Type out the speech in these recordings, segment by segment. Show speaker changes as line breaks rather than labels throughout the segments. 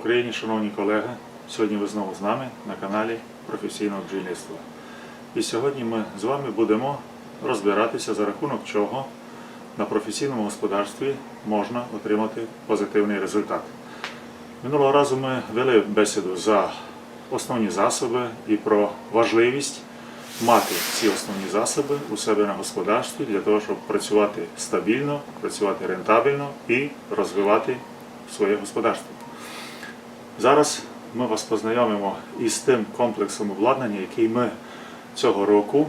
Україні, шановні колеги! Сьогодні ви знову з нами на каналі професійного бджільництва. І сьогодні ми з вами будемо розбиратися за рахунок чого на професійному господарстві можна отримати позитивний результат. Минулого разу ми вели бесіду за основні засоби і про важливість мати ці основні засоби у себе на господарстві для того, щоб працювати стабільно, працювати рентабельно і розвивати своє господарство. Зараз ми вас познайомимо із тим комплексом обладнання, який ми цього року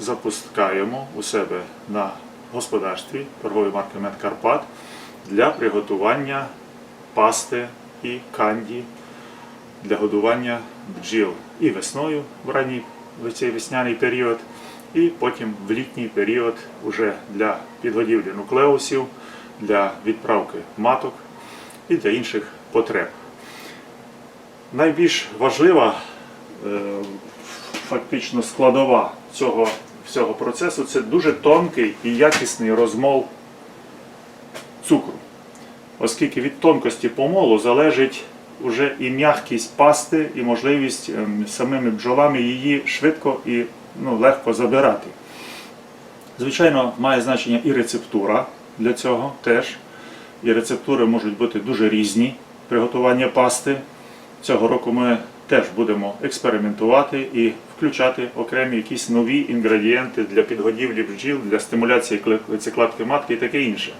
запускаємо у себе на господарстві торгової марки Медкарпат для приготування пасти і канді для годування бджіл і весною в ранній в цей весняний період, і потім в літній період уже для підгодівлі нуклеусів, для відправки маток і для інших потреб. Найбільш важлива е, фактично складова цього всього процесу це дуже тонкий і якісний розмол цукру. Оскільки від тонкості помолу залежить уже і м'якість пасти, і можливість ем, самими бджолами її швидко і ну, легко забирати. Звичайно, має значення і рецептура для цього теж. І рецептури можуть бути дуже різні приготування пасти. Цього року ми теж будемо експериментувати і включати окремі якісь нові інгредієнти для підгодівлі бджіл, для стимуляції яйцекладки матки і таке інше.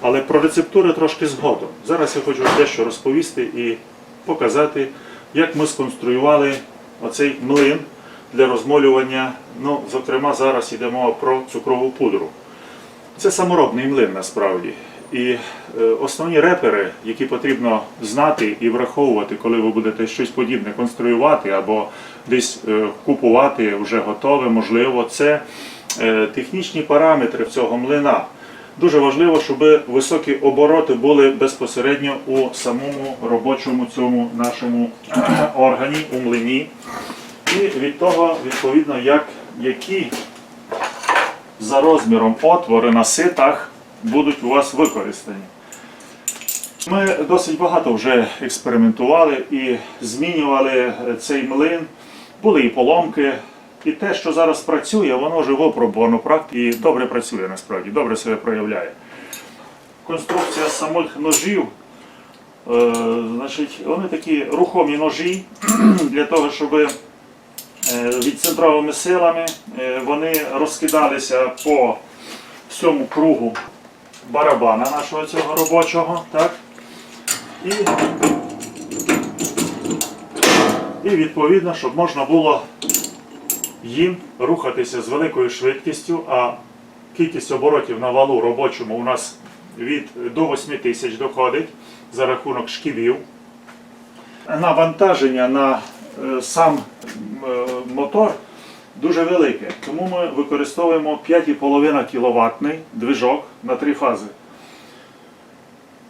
Але про рецептури трошки згодом. Зараз я хочу дещо розповісти і показати, як ми сконструювали оцей млин для розмолювання. Ну, зокрема, зараз йдемо про цукрову пудру. Це саморобний млин насправді. І е, основні репери, які потрібно знати і враховувати, коли ви будете щось подібне конструювати або десь е, купувати вже готове, можливо, це е, технічні параметри цього млина. Дуже важливо, щоб високі обороти були безпосередньо у самому робочому цьому нашому органі, у млині. І від того, відповідно, як, які за розміром отвори на ситах будуть у вас використані. Ми досить багато вже експериментували і змінювали цей млин. Були і поломки. І те, що зараз працює, воно вже випробувано практиці і добре працює насправді, добре себе проявляє. Конструкція самих ножів, е, значить, вони такі рухомі ножі для того, щоб е, відцентровими силами е, вони розкидалися по всьому кругу барабана нашого цього робочого. Так? І, і відповідно, щоб можна було їм рухатися з великою швидкістю, а кількість оборотів на валу робочому у нас від до 8 тисяч доходить за рахунок шківів. Навантаження на е, сам е, мотор дуже велике, тому ми використовуємо 5,5 кВт движок на три фази.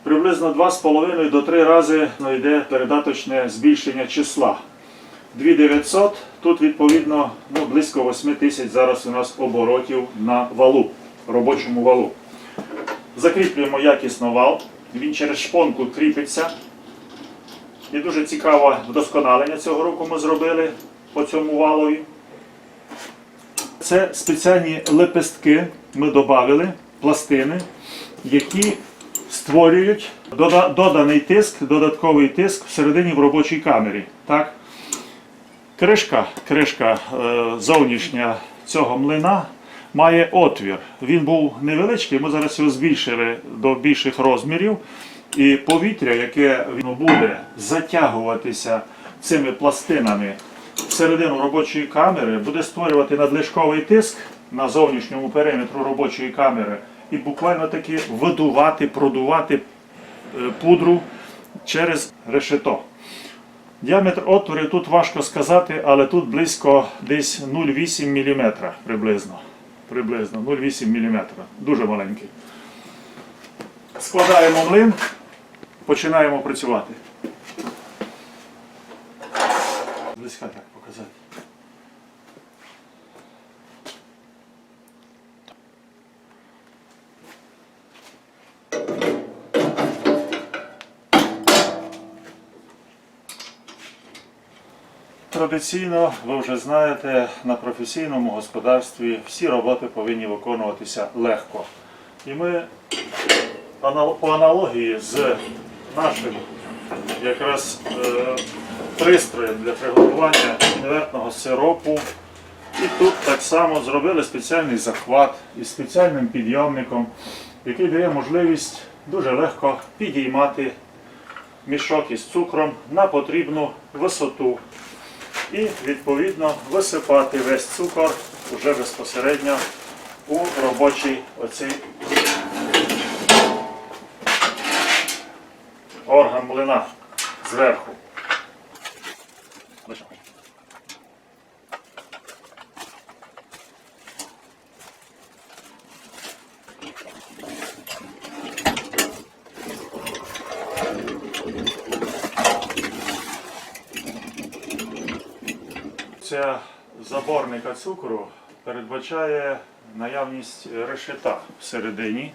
Приблизно 2,5 до 3 рази йде передаточне збільшення числа. 2900, тут відповідно ну, близько 8 тисяч зараз у нас оборотів на валу, робочому валу. Закріплюємо якісно вал, він через шпонку кріпиться. І дуже цікаве вдосконалення цього року ми зробили по цьому валові. Це спеціальні лепестки ми додали, пластини, які створюють доданий тиск, додатковий тиск всередині в робочій камері. Так? Кришка, кришка е, зовнішня цього млина має отвір. Він був невеличкий, ми зараз його збільшили до більших розмірів. І повітря, яке буде затягуватися цими пластинами всередину робочої камери, буде створювати надлишковий тиск на зовнішньому периметру робочої камери і буквально таки видувати, продувати е, пудру через решето. Діаметр отворів тут важко сказати, але тут близько десь 0,8 мм приблизно. Приблизно 0,8 мм. Дуже маленький. Складаємо млин, починаємо працювати. Близька так показати. традиційно, ви вже знаєте, на професійному господарстві всі роботи повинні виконуватися легко. І ми по аналогії з нашим якраз пристроєм для приготування інвертного сиропу. І тут так само зробили спеціальний захват із спеціальним підйомником, який дає можливість дуже легко підіймати мішок із цукром на потрібну висоту. І відповідно висипати весь цукор уже безпосередньо у робочий оцей орган млина зверху. Ця заборника цукру передбачає наявність решета всередині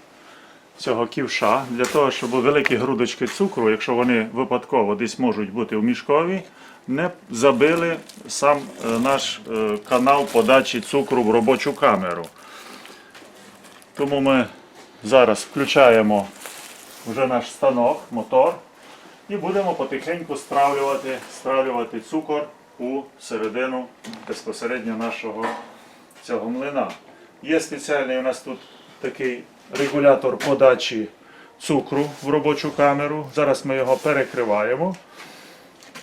цього ківша для того, щоб великі грудочки цукру, якщо вони випадково десь можуть бути в мішкові, не забили сам е, наш е, канал подачі цукру в робочу камеру. Тому ми зараз включаємо вже наш станок, мотор, і будемо потихеньку стравлювати, стравлювати цукор у середину безпосередньо нашого цього млина. Є спеціальний у нас тут такий регулятор подачі цукру в робочу камеру. Зараз ми його перекриваємо,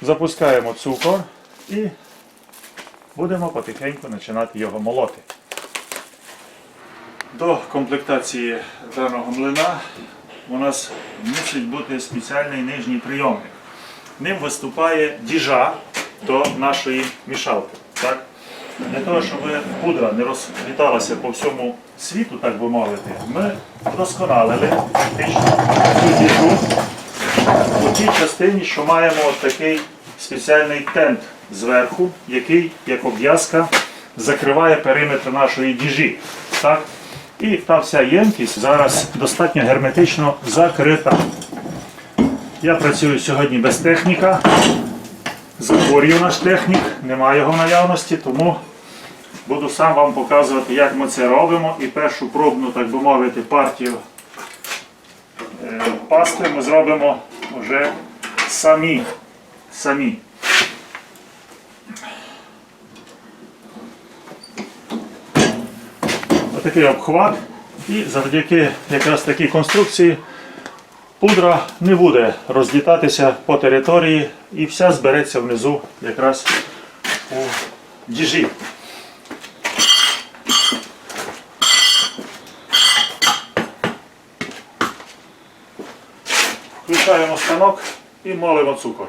запускаємо цукор і будемо потихеньку починати його молоти. До комплектації даного млина у нас мусить бути спеціальний нижній прийомник. Ним виступає діжа до нашої мішалки. Так? Для того, щоб пудра не розліталася по всьому світу, так би мовити, ми вдосконалили фактично цю діжу у тій частині, що маємо такий спеціальний тент зверху, який, як обв'язка, закриває периметр нашої діжі. Так? І та вся ємкість зараз достатньо герметично закрита. Я працюю сьогодні без техніка. Захворів наш технік, немає його наявності, тому буду сам вам показувати, як ми це робимо. І першу пробну, так би мовити, партію е, пасти ми зробимо вже самі. самі. Отакий обхват. І завдяки якраз такій конструкції пудра не буде розлітатися по території і вся збереться внизу якраз у діжі. Включаємо станок і молимо цукор.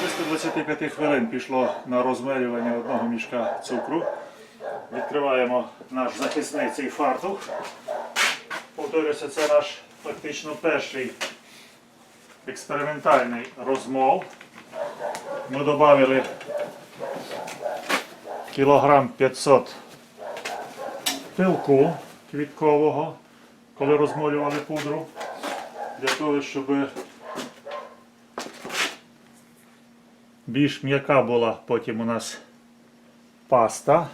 Близько 25 хвилин пішло на розмелювання одного мішка цукру. Відкриваємо наш захисний цей фартух. Повторюся, це наш фактично перший експериментальний розмол. Ми додали кілограм 500 пилку квіткового, коли розмолювали пудру, для того, щоб більш м'яка була потім у нас паста.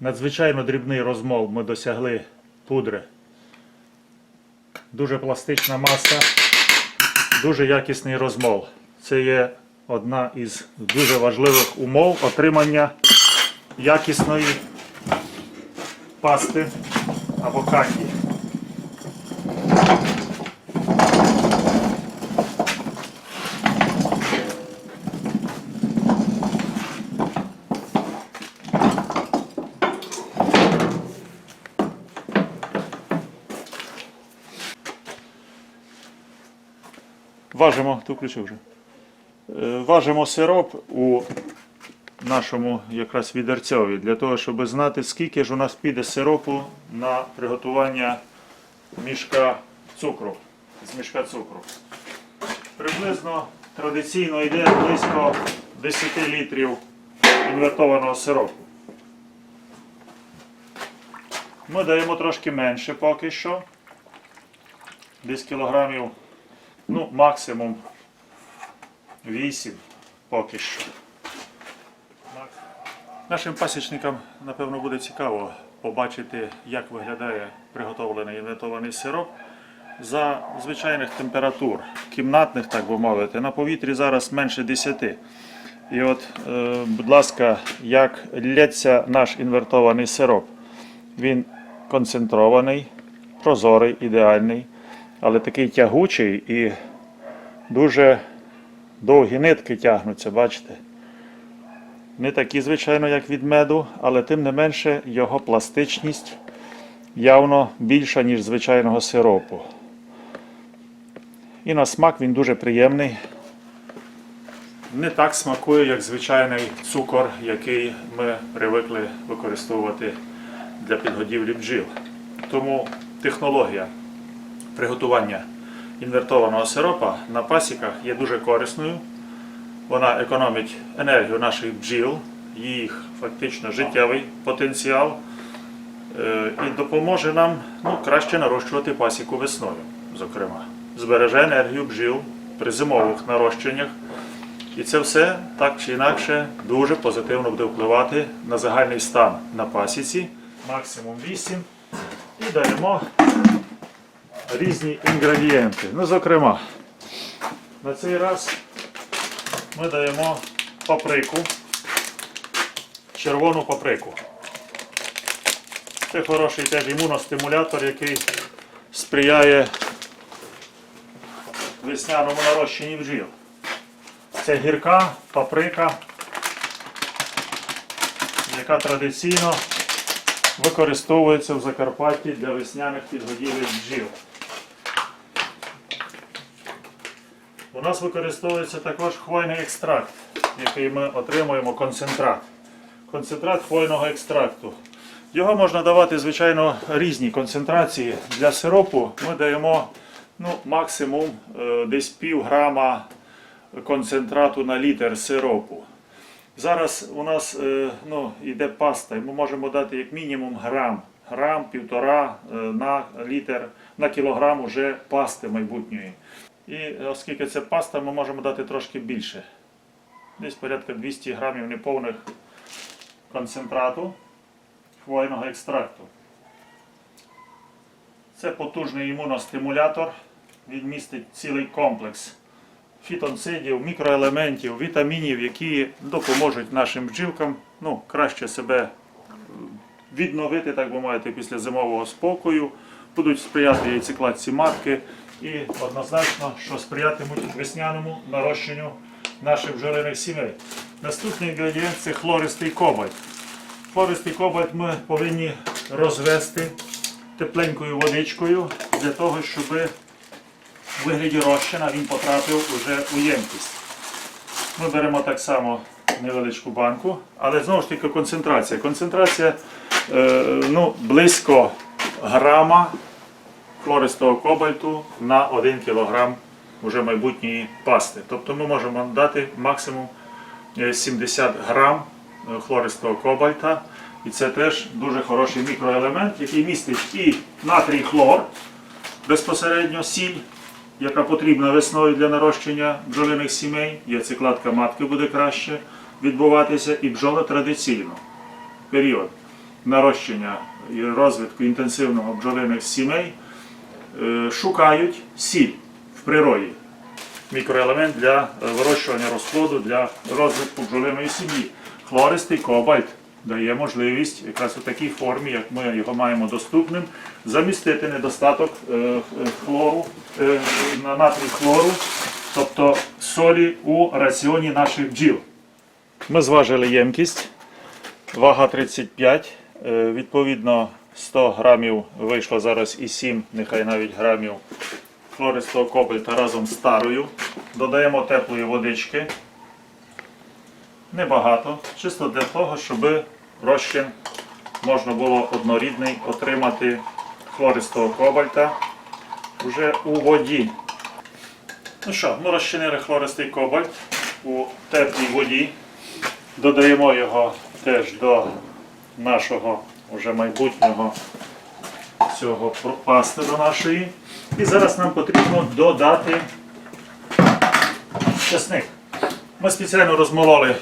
Надзвичайно дрібний розмол ми досягли пудри. Дуже пластична маса. дуже якісний розмол. Це є одна із дуже важливих умов отримання якісної пасти або канді. Важимо, ти включив вже. Е, Важимо сироп у нашому якраз відерцьові для того, щоб знати, скільки ж у нас піде сиропу на приготування мішка цукру. З мішка цукру. Приблизно традиційно йде близько 10 літрів інвертованого сиропу. Ми даємо трошки менше поки що. Десь кілограмів, ну, максимум 8 поки що. Нашим пасічникам, напевно, буде цікаво побачити, як виглядає приготовлений інвертований сироп за звичайних температур, кімнатних, так би мовити. На повітрі зараз менше 10. І от, е, будь ласка, як лється наш інвертований сироп. Він концентрований, прозорий, ідеальний, але такий тягучий і дуже довгі нитки тягнуться, бачите? Не такі, звичайно, як від меду, але тим не менше його пластичність явно більша, ніж звичайного сиропу. І на смак він дуже приємний. Не так смакує, як звичайний цукор, який ми привикли використовувати для підгодівлі бджіл. Тому технологія приготування інвертованого сиропа на пасіках є дуже корисною. Вона економить енергію наших бджіл, їх фактично життєвий потенціал е, і допоможе нам ну, краще нарощувати пасіку весною, зокрема. Збереже енергію бджіл при зимових нарощеннях. І це все так чи інакше дуже позитивно буде впливати на загальний стан на пасіці. Максимум 8. І даємо різні інгредієнти. Ну, зокрема, на цей раз ми даємо паприку, червону паприку. Це хороший теж імуностимулятор, який сприяє весняному нарощенні бджіл. Це гірка паприка, яка традиційно використовується в Закарпатті для весняних підгодівель бджіл. У нас використовується також хвойний екстракт, який ми отримуємо концентрат. Концентрат хвойного екстракту. Його можна давати, звичайно, різні концентрації. Для сиропу ми даємо ну, максимум е, десь пів грама концентрату на літр сиропу. Зараз у нас е, ну, йде паста, і ми можемо дати як мінімум грам, грам, півтора е, на літр, на кілограм уже пасти майбутньої. І оскільки це паста, ми можемо дати трошки більше. Десь порядка 200 грамів неповних концентрату хвойного екстракту. Це потужний імуностимулятор. Він містить цілий комплекс фітонцидів, мікроелементів, вітамінів, які допоможуть нашим бджілкам ну, краще себе е, відновити, так би мовити, після зимового спокою, будуть сприяти яйцекладці матки і однозначно, що сприятимуть весняному нарощенню наших бджолиних сімей. Наступний інгредієнт це хлористий кобальт. Хлористий кобальт ми повинні розвести тепленькою водичкою для того, щоб у вигляді розчина він потрапив уже у ємкість. Ми беремо так само невеличку банку, але знову ж таки концентрація. Концентрація е, ну, близько грама хлористого кобальту на 1 кг уже майбутньої пасти. Тобто ми можемо дати максимум е, 70 грам е, хлористого кобальта. І це теж дуже хороший мікроелемент, який містить і натрій хлор, безпосередньо сіль, яка потрібна весною для нарощення бджолиних сімей. Яйцекладка матки буде краще відбуватися, і бджоли традиційно період нарощення і розвитку інтенсивного бджолиних сімей е, шукають сіль в природі. мікроелемент для е, вирощування розплоду для розвитку бджолиної сім'ї. Хлористий кобальт дає можливість якраз у такій формі, як ми його маємо доступним, замістити недостаток е, е, хлору, е, натрій хлору, тобто солі у раціоні наших бджіл. Ми зважили ємкість, вага 35, е, відповідно 100 грамів вийшло зараз і 7, нехай навіть грамів хлористого кобальта разом з тарою. Додаємо теплої водички. Небагато, чисто для того, щоб розчин можна було однорідний отримати хлористого кобальта вже у воді. Ну що, ми розчинили хлористий кобальт у теплій воді. Додаємо його теж до нашого вже майбутнього цього пасти до нашої. І зараз нам потрібно додати чесник. Ми спеціально розмололи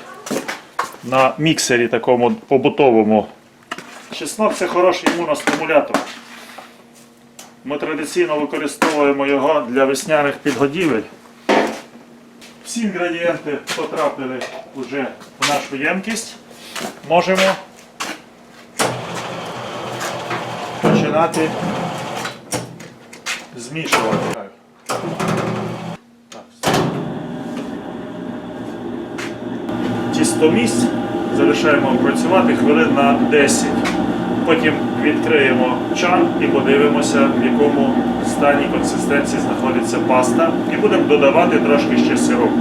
на міксері такому побутовому. Чеснок це хороший імуностимулятор. Ми традиційно використовуємо його для весняних підгодівель. Всі інгредієнти потрапили вже в нашу ємкість. Можемо починати змішувати. Тістомість залишаємо працювати хвилин на 10. Потім відкриємо чан і подивимося, в якому стані консистенції знаходиться паста. І будемо додавати трошки ще сиропу.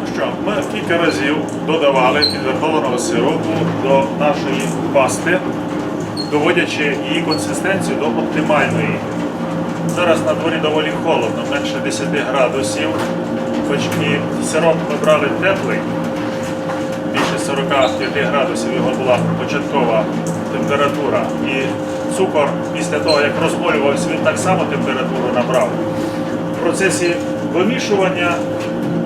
Ну що, ми кілька разів додавали підготовленого сиропу до нашої пасти, доводячи її консистенцію до оптимальної. Зараз на дворі доволі холодно, менше 10 градусів, хоч і сироп ми брали теплий, більше 45 градусів його була початкова температура. І цукор після того, як розмолювався, він так само температуру набрав. В процесі вимішування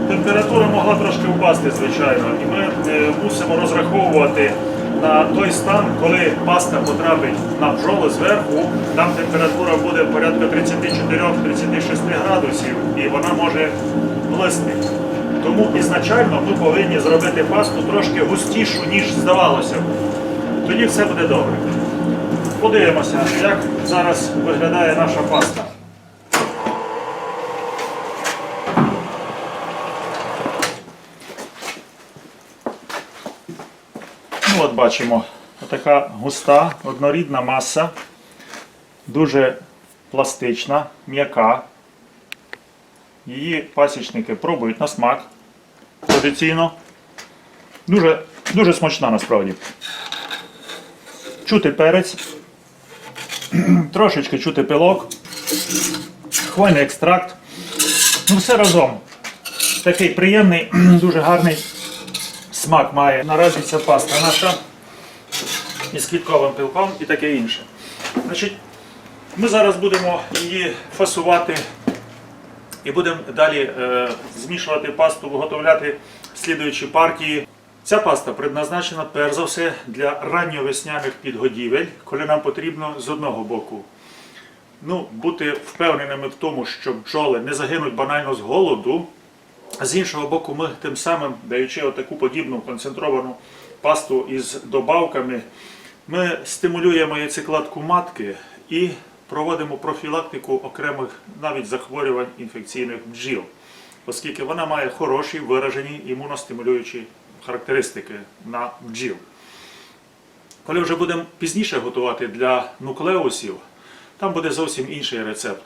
температура могла трошки впасти, звичайно, і ми е, мусимо розраховувати на той стан, коли паста потрапить на бджоли зверху, там температура буде порядка 34-36 градусів і вона може блисти. Тому ізначально ми повинні зробити пасту трошки густішу, ніж здавалося б. Тоді все буде добре. Подивимося, як зараз виглядає наша паста. От бачимо, така густа, однорідна маса, дуже пластична, м'яка. Її пасічники пробують на смак традиційно. Дуже, дуже смачна насправді. Чути перець, трошечки чути пилок, хвойний екстракт. Ну, все разом. Такий приємний, дуже гарний смак має. Наразі ця паста наша із квітковим пилком і таке інше. Значить, ми зараз будемо її фасувати і будемо далі е, змішувати пасту, виготовляти слідуючі партії. Ця паста предназначена перш за все для ранньовесняних підгодівель, коли нам потрібно з одного боку ну, бути впевненими в тому, що бджоли не загинуть банально з голоду. З іншого боку, ми тим самим, даючи таку подібну концентровану пасту із добавками, ми стимулюємо яйцекладку матки і проводимо профілактику окремих навіть захворювань інфекційних бджіл, оскільки вона має хороші виражені імуностимулюючі характеристики на бджіл. Коли вже будемо пізніше готувати для нуклеусів, там буде зовсім інший рецепт.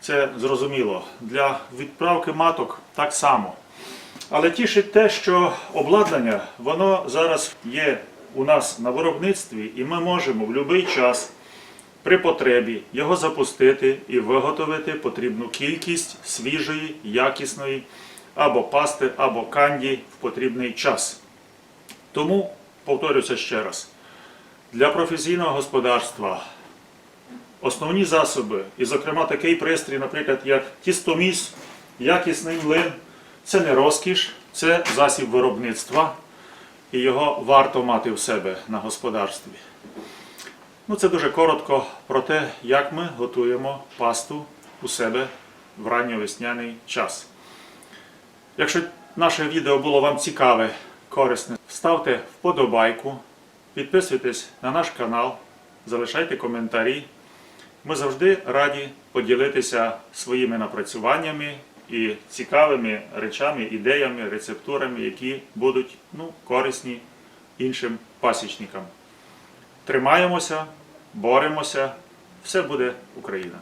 Це зрозуміло. Для відправки маток так само. Але тішить те, що обладнання воно зараз є у нас на виробництві, і ми можемо в будь-який час при потребі його запустити і виготовити потрібну кількість свіжої, якісної або пасти, або канді в потрібний час. Тому, повторюся ще раз, для професійного господарства основні засоби, і, зокрема, такий пристрій, наприклад, як тістоміс, якісний млин, це не розкіш, це засіб виробництва, і його варто мати в себе на господарстві. Ну, це дуже коротко про те, як ми готуємо пасту у себе в ранньовесняний час. Якщо наше відео було вам цікаве, корисне, ставте вподобайку, підписуйтесь на наш канал, залишайте коментарі. Ми завжди раді поділитися своїми напрацюваннями і цікавими речами, ідеями, рецептурами, які будуть ну, корисні іншим пасічникам. Тримаємося, боремося, все буде Україна!